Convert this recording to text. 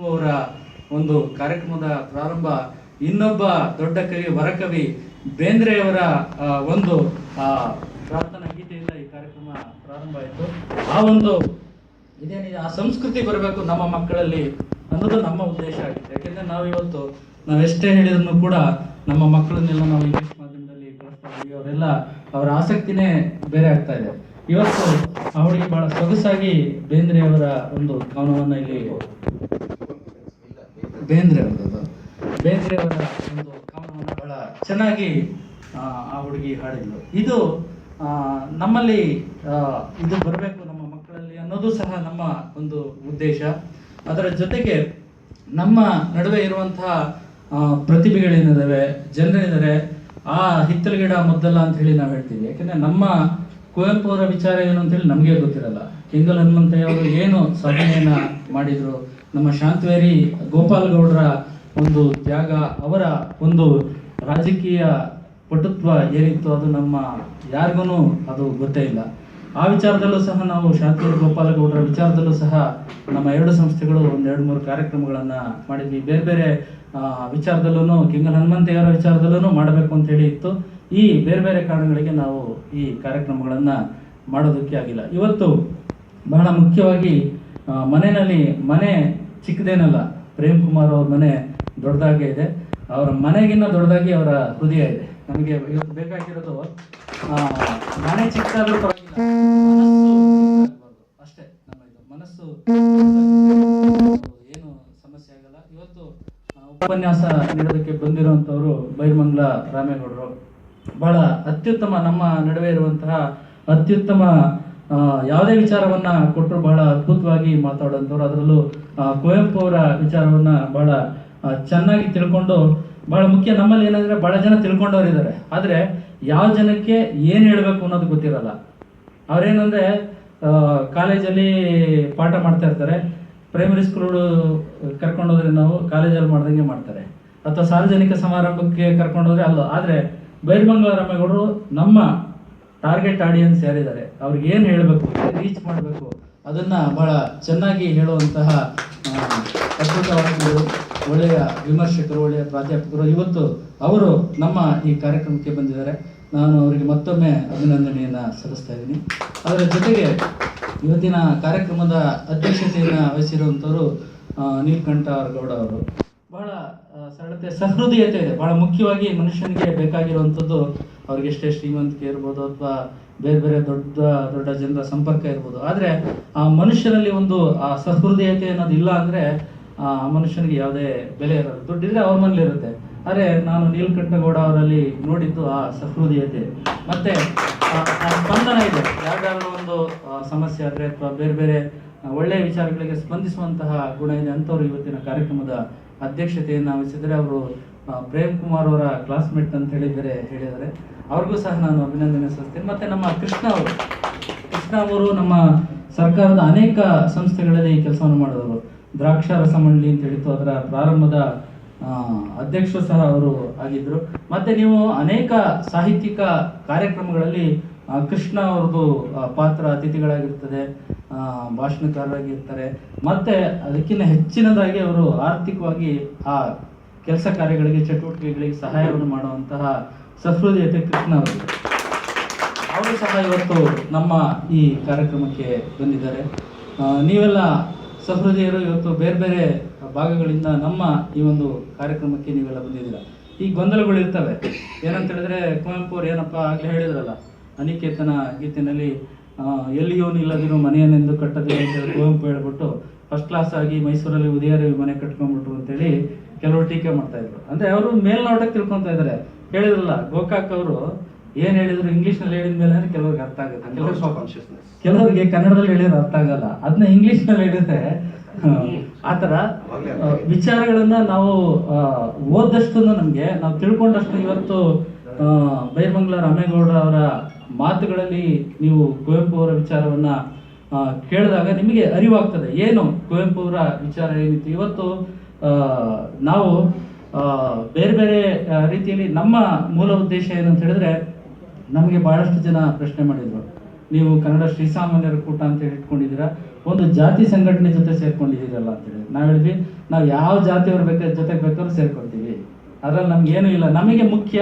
ಅವರ ಒಂದು ಕಾರ್ಯಕ್ರಮದ ಪ್ರಾರಂಭ, ಇನ್ನೊಬ್ಬ ದೊಡ್ಡ ಕವಿ, ವರಕವಿ ಬೇಂದ್ರೆಯವರ ಒಂದು ಪ್ರಾರ್ಥನಾ ಗೀತೆಯಿಂದ ಈ ಕಾರ್ಯಕ್ರಮ ಪ್ರಾರಂಭ ಆಯಿತು. ಆ ಒಂದು ಇದೇನಿದೆ? ಆ ಸಂಸ್ಕೃತಿ ಬರಬೇಕು ನಮ್ಮ ಮಕ್ಕಳಲ್ಲಿ ಅನ್ನೋದು ನಮ್ಮ ಉದ್ದೇಶ ಆಗಿದೆ. ಯಾಕೆಂದ್ರೆ ನಾವು ಇವತ್ತು ನಾವೆಷ್ಟೇ ಹೇಳಿದ್ರು ಕೂಡ ನಮ್ಮ ಮಕ್ಕಳನ್ನೆಲ್ಲ ನಾವು ಇಂಗ್ಲಿಷ್ ಮಾಧ್ಯಮದಲ್ಲಿ ಕಳಿಸ್ತಾ ಅವರೆಲ್ಲ ಅವರ ಆಸಕ್ತಿನೇ ಬೇರೆ ಆಗ್ತಾ ಇದೆ. ಇವತ್ತು ಅವಳಿಗೆ ಬಹಳ ಸೊಗಸಾಗಿ ಬೇಂದ್ರೆಯವರ ಒಂದು ಕವನವನ್ನ ಇಲ್ಲಿ ಬೇಂದ್ರೆ ಅವರದ್ದು ಬೇಂದ್ರೆ ಅವರ ಒಂದು ಕವನವನ್ನು ಬಹಳ ಚೆನ್ನಾಗಿ ಆ, ಹುಡುಗಿ ಹಾಡಿದ್ಲು. ಇದು ನಮ್ಮಲ್ಲಿ ಇದು ಬರಬೇಕು ನಮ್ಮ ಮಕ್ಕಳಲ್ಲಿ ಅನ್ನೋದು ಸಹ ನಮ್ಮ ಒಂದು ಉದ್ದೇಶ. ಅದರ ಜೊತೆಗೆ ನಮ್ಮ ನಡುವೆ ಇರುವಂತಹ ಪ್ರತಿಭೆಗಳೇನಿದ್ದಾವೆ ಜನರೇನಿದ್ದಾರೆ ಆ ಹಿತ್ತಲ ಗಿಡ ಮುದ್ದಲ್ಲ ಅಂತ ಹೇಳಿ ನಾವು ಹೇಳ್ತೀವಿ. ಯಾಕಂದ್ರೆ ನಮ್ಮ ಕುವೆಂಪು ಅವರ ವಿಚಾರ ಏನು ಅಂತೇಳಿ ನಮಗೆ ಗೊತ್ತಿರಲ್ಲ. ಕೆಂಗಲ್ ಹನುಮಂತಯ್ಯ ಅವರು ಏನು ಸಾಧನೆಯನ್ನ ಮಾಡಿದ್ರು, ನಮ್ಮ ಶಾಂತವೇರಿ ಗೋಪಾಲಗೌಡರ ಒಂದು ತ್ಯಾಗ, ಅವರ ಒಂದು ರಾಜಕೀಯ ಪಟುತ್ವ ಏನಿತ್ತು ಅದು ನಮ್ಮ ಯಾರಿಗೂ ಅದು ಗೊತ್ತೇ ಇಲ್ಲ. ಆ ವಿಚಾರದಲ್ಲೂ ಸಹ ನಾವು ಶಾಂತವೇರಿ ಗೋಪಾಲ ಗೌಡರ ವಿಚಾರದಲ್ಲೂ ಸಹ ನಮ್ಮ ಎರಡು ಸಂಸ್ಥೆಗಳು ಒಂದು ಎರಡು ಮೂರು ಕಾರ್ಯಕ್ರಮಗಳನ್ನು ಮಾಡಿದ್ವಿ. ಬೇರೆ ಬೇರೆ ವಿಚಾರದಲ್ಲೂ ಕೆಂಗಲ್ ಹನುಮಂತಯ್ಯವರ ವಿಚಾರದಲ್ಲೂ ಮಾಡಬೇಕು ಅಂತ ಹೇಳಿ ಇತ್ತು. ಈ ಬೇರೆ ಬೇರೆ ಕಾರಣಗಳಿಗೆ ನಾವು ಈ ಕಾರ್ಯಕ್ರಮಗಳನ್ನ ಮಾಡೋದಕ್ಕೆ ಆಗಿಲ್ಲ. ಇವತ್ತು ಬಹಳ ಮುಖ್ಯವಾಗಿ ಮನೆಯಲ್ಲಿ ಮನೆ ಚಿಕ್ಕದೇನಲ್ಲ, ಪ್ರೇಮ್ ಕುಮಾರ್ ಅವ್ರ ಮನೆ ದೊಡ್ಡದಾಗೇ ಇದೆ. ಅವರ ಮನೆಗಿನ್ನ ದೊಡ್ಡದಾಗಿ ಅವರ ಹೃದಯ ಇದೆ. ನಮಗೆ ಇವತ್ತು ಬೇಕಾಗಿರೋದು ಮನೆ ಚಿಕ್ಕದಾದ್ರೂ. ಅಷ್ಟೇ ನಮ್ಮ ಇದು. ಮನಸ್ಸು ಏನು ಸಮಸ್ಯೆ ಆಗಲ್ಲ. ಇವತ್ತು ಉಪನ್ಯಾಸ ನೀಡೋದಕ್ಕೆ ಬಂದಿರುವಂತವರು ಬೈರ್ಮಂಗ್ಲ ರಾಮೇಗೌಡರು. ಬಹಳ ಅತ್ಯುತ್ತಮ ನಮ್ಮ ನಡುವೆ ಇರುವಂತಹ ಅತ್ಯುತ್ತಮ ಯಾವುದೇ ವಿಚಾರವನ್ನ ಕೊಟ್ಟರು ಬಹಳ ಅದ್ಭುತವಾಗಿ ಮಾತಾಡುವಂಥವ್ರು ಅದರಲ್ಲೂ ಕುವೆಂಪು ಅವರ ವಿಚಾರವನ್ನ ಬಹಳ ಚೆನ್ನಾಗಿ ತಿಳ್ಕೊಂಡು, ಬಹಳ ಮುಖ್ಯ ನಮ್ಮಲ್ಲಿ ಏನಂದ್ರೆ ಬಹಳ ಜನ ತಿಳ್ಕೊಂಡವ್ರು ಇದ್ದಾರೆ ಆದ್ರೆ ಯಾವ ಜನಕ್ಕೆ ಏನ್ ಹೇಳಬೇಕು ಅನ್ನೋದು ಗೊತ್ತಿರಲ್ಲ. ಅವ್ರೇನಂದ್ರೆ ಕಾಲೇಜಲ್ಲಿ ಪಾಠ ಮಾಡ್ತಾ ಇರ್ತಾರೆ. ಪ್ರೈಮರಿ ಸ್ಕೂಲ್ ಕರ್ಕೊಂಡೋದ್ರೆ ನಾವು ಕಾಲೇಜಲ್ಲಿ ಮಾಡ್ದಂಗೆ ಮಾಡ್ತಾರೆ. ಅಥವಾ ಸಾರ್ವಜನಿಕ ಸಮಾರಂಭಕ್ಕೆ ಕರ್ಕೊಂಡೋದ್ರೆ ಅಲ್ಲ. ಆದ್ರೆ ರಾಮೇಗೌಡರು ನಮ್ಮ ಟಾರ್ಗೆಟ್ ಆಡಿಯನ್ಸ್ ಯಾರಿದ್ದಾರೆ? ಅವ್ರಿಗೆ ಏನು ಹೇಳಬೇಕು? ರೀಚ್ ಮಾಡಬೇಕು? ಅದನ್ನು ಭಾಳ ಚೆನ್ನಾಗಿ ಹೇಳುವಂತಹ ಅದ್ಭುತವಾದ ಒಳ್ಳೆಯ ವಿಮರ್ಶಕರು, ಒಳ್ಳೆಯ ಪ್ರಾಧ್ಯಾಪಕರು ಇವತ್ತು ಅವರು ನಮ್ಮ ಈ ಕಾರ್ಯಕ್ರಮಕ್ಕೆ ಬಂದಿದ್ದಾರೆ. ನಾನು ಅವರಿಗೆ ಮತ್ತೊಮ್ಮೆ ಅಭಿನಂದನೆಯನ್ನು ಸಲ್ಲಿಸ್ತಾ ಇದ್ದೀನಿ. ಅದರ ಜೊತೆಗೆ ಇವತ್ತಿನ ಕಾರ್ಯಕ್ರಮದ ಅಧ್ಯಕ್ಷತೆಯನ್ನು ವಹಿಸಿರುವಂಥವರು ನೀಲಕಂಠ ಗೌಡ ಅವರು. ಬಹಳ ಸರಳತೆ, ಸಹೃದಯತೆ ಇದೆ. ಬಹಳ ಮುಖ್ಯವಾಗಿ ಮನುಷ್ಯನಿಗೆ ಬೇಕಾಗಿರುವಂಥದ್ದು ಅವ್ರಿಗೆ ಎಷ್ಟೇ ಶ್ರೀಮಂತಿಕೆ ಇರ್ಬೋದು ಅಥವಾ ಬೇರೆ ಬೇರೆ ದೊಡ್ಡ ದೊಡ್ಡ ಜನರ ಸಂಪರ್ಕ ಇರ್ಬೋದು. ಆದರೆ, ಆ ಮನುಷ್ಯನಲ್ಲಿ ಒಂದು, ಆ ಸಹೃದಯತೆ ಅನ್ನೋದು ಇಲ್ಲ ಅಂದರೆ, ಆ ಮನುಷ್ಯನಿಗೆ ಯಾವುದೇ ಬೆಲೆ ಇರೋದು ದುಡ್ಡಿದ್ರೆ ಅವ್ರ ಮನೇಲಿ ಇರುತ್ತೆ. ಆದರೆ, ನಾನು ನೀಲಕಂಠಗೌಡ ಅವರಲ್ಲಿ ನೋಡಿದ್ದು ಆ ಸಹೃದಯತೆ. ಮತ್ತೆ, ಆ- ಸ್ಪಂದನ ಇದೆ. ಯಾವ್ದಾದ್ರು ಒಂದು ಸಮಸ್ಯೆ ಆದರೆ ಅಥವಾ ಬೇರೆ ಬೇರೆ ಒಳ್ಳೆಯ ವಿಚಾರಗಳಿಗೆ ಸ್ಪಂದಿಸುವಂತಹ ಗುಣ ಇದೆ ಅಂಥವ್ರು ಇವತ್ತಿನ ಕಾರ್ಯಕ್ರಮದ ಅಧ್ಯಕ್ಷತೆಯನ್ನ ವಹಿಸಿದರೆ ಅವರು ಪ್ರೇಮ್ ಕುಮಾರ್ ಅವರ ಕ್ಲಾಸ್ಮೇಟ್ ಅಂತ ಹೇಳಿ ಬೇರೆ ಹೇಳಿದ್ದಾರೆ. ಅವ್ರಿಗೂ ಸಹ ನಾನು ಅಭಿನಂದನೆ ಸಲ್ಲಿಸ್ತೇನೆ. ಮತ್ತೆ ನಮ್ಮ ಕೃಷ್ಣ ಅವರು ಕೃಷ್ಣ ಅವರು ನಮ್ಮ ಸರ್ಕಾರದ ಅನೇಕ ಸಂಸ್ಥೆಗಳಲ್ಲಿ ಈ ಕೆಲಸವನ್ನು ಮಾಡಿದವರು. ದ್ರಾಕ್ಷಾರಸ ಮಂಡಳಿ ಅಂತ ಹೇಳಿತ್ತು, ಅದರ ಪ್ರಾರಂಭದ ಅಧ್ಯಕ್ಷರು ಸಹ ಅವರು ಆಗಿದ್ದರು. ಮತ್ತೆ ನೀವು ಅನೇಕ ಸಾಹಿತ್ಯಿಕ ಕಾರ್ಯಕ್ರಮಗಳಲ್ಲಿ ಕೃಷ್ಣ ಅವ್ರದ್ದು ಪಾತ್ರ ಅತಿಥಿಗಳಾಗಿರ್ತದೆ ಭಾಷಣಕಾರರಾಗಿರ್ತಾರೆ. ಮತ್ತೆ ಅದಕ್ಕಿಂತ ಹೆಚ್ಚಿನದಾಗಿ ಅವರು ಆರ್ಥಿಕವಾಗಿ ಆ ಕೆಲಸ ಕಾರ್ಯಗಳಿಗೆ, ಚಟುವಟಿಕೆಗಳಿಗೆ ಸಹಾಯವನ್ನು ಮಾಡುವಂತಹ ಸಹೃದಯತೆ ಕೃಷ್ಣ ಅವರು. ಅವರು ಸಹ ಇವತ್ತು ನಮ್ಮ ಈ ಕಾರ್ಯಕ್ರಮಕ್ಕೆ ಬಂದಿದ್ದಾರೆ. ನೀವೆಲ್ಲ ಸಹೃದಯರು ಇವತ್ತು ಬೇರೆ ಬೇರೆ ಭಾಗಗಳಿಂದ ನಮ್ಮ ಈ ಒಂದು ಕಾರ್ಯಕ್ರಮಕ್ಕೆ ನೀವೆಲ್ಲ ಬಂದಿದ್ದೀರ? ಈ ಗೊಂದಲಗಳು ಇರ್ತವೆ. ಏನಂತ ಹೇಳಿದ್ರೆ, ಕುವೆಂಪು ಅವ್ರು ಏನಪ್ಪ ಆಗಲೇ ಹೇಳಿದ್ರಲ್ಲ ಅನಿಕೇತನ ಗೀತಿನಲ್ಲಿ ಎಲ್ಲಿಯೋ ನಿಲ್ಲದಿರೋ ಮನೆಯನ್ನೆಂದು ಕಟ್ಟದೆ ಅಂತ ಕುವೆಂಪು ಹೇಳ್ಬಿಟ್ಟು ಫಸ್ಟ್ ಕ್ಲಾಸ್ ಆಗಿ ಮೈಸೂರಲ್ಲಿ ಉದಯರವಿ ಮನೆ ಕಟ್ಕೊಂಡ್ಬಿಟ್ರು ಅಂತೇಳಿ ಕೆಲವರು ಟೀಕೆ ಮಾಡ್ತಾ ಇದ್ರು. ಅಂದ್ರೆ ಅವರು ಮೇಲ್ನೋಟಕ್ಕೆ ತಿಳ್ಕೊಂತ ಇದ್ದಾರೆ ಹೇಳಿದ್ರಲ್ಲ ಗೋಕಾಕ್ ಅವರು ಏನ್ ಹೇಳಿದ್ರು ಇಂಗ್ಲಿಷ್ನಲ್ಲಿ ಹೇಳಿದ ಮೇಲೆ ಅಂದ್ರೆ ಕೆಲವ್ರಿಗೆ ಅರ್ಥ ಆಗುತ್ತೆ. ಕೆಲವ್ರು ಕೆಲವರಿಗೆ ಕನ್ನಡದಲ್ಲಿ ಹೇಳಿದ್ರೆ ಅರ್ಥ ಆಗಲ್ಲ. ಅದನ್ನ ಇಂಗ್ಲಿಷ್ನಲ್ಲಿ ಹೇಳಿದ್ರೆ ಆ, ಆತರ ಆ, ವಿಚಾರಗಳನ್ನ ನಾವು ಓದಷ್ಟು ನಮ್ಗೆ ನಾವು ತಿಳ್ಕೊಂಡಷ್ಟು ಇವತ್ತು ಬೈರ್ಮಂಗ್ಲ ರಾಮೇಗೌಡ ಅವರ ಮಾತುಗಳಲ್ಲಿ ನೀವು ಕುವೆಂಪು ಅವರ ವಿಚಾರವನ್ನ ಕೇಳಿದಾಗ ನಿಮಗೆ ಅರಿವಾಗ್ತದೆ. ಏನು ಕುವೆಂಪು ಅವರ ವಿಚಾರ ಏನಿತ್ತು? ಇವತ್ತು ನಾವು ಬೇರೆ ಬೇರೆ ರೀತಿಯಲ್ಲಿ ನಮ್ಮ ಮೂಲ ಉದ್ದೇಶ ಏನಂತ ಹೇಳಿದ್ರೆ, ನಮಗೆ ಬಹಳಷ್ಟು ಜನ ಪ್ರಶ್ನೆ ಮಾಡಿದ್ರು. ನೀವು ಕನ್ನಡ ಶ್ರೀಸಾಮಾನ್ಯರ ಕೂಟ ಅಂತ ಹೇಳಿ ಇಟ್ಕೊಂಡಿದ್ದೀರಾ? ಒಂದು ಜಾತಿ ಸಂಘಟನೆ ಜೊತೆ ಸೇರ್ಕೊಂಡಿದ್ದೀರಲ್ಲ ಅಂತ ಹೇಳಿ. ನಾವು ಹೇಳಿದ್ವಿ, ನಾವು ಯಾವ ಜಾತಿಯವ್ರ ಬೇಕಾದ್ರೆ ಜೊತೆಗೆ ಬೇಕಾದ್ರೂ ಸೇರ್ಕೊಳ್ತೀವಿ ಅದ್ರಲ್ಲಿ ನಮ್ಗೆ ಏನೂ ಇಲ್ಲ. ನಮಗೆ ಮುಖ್ಯ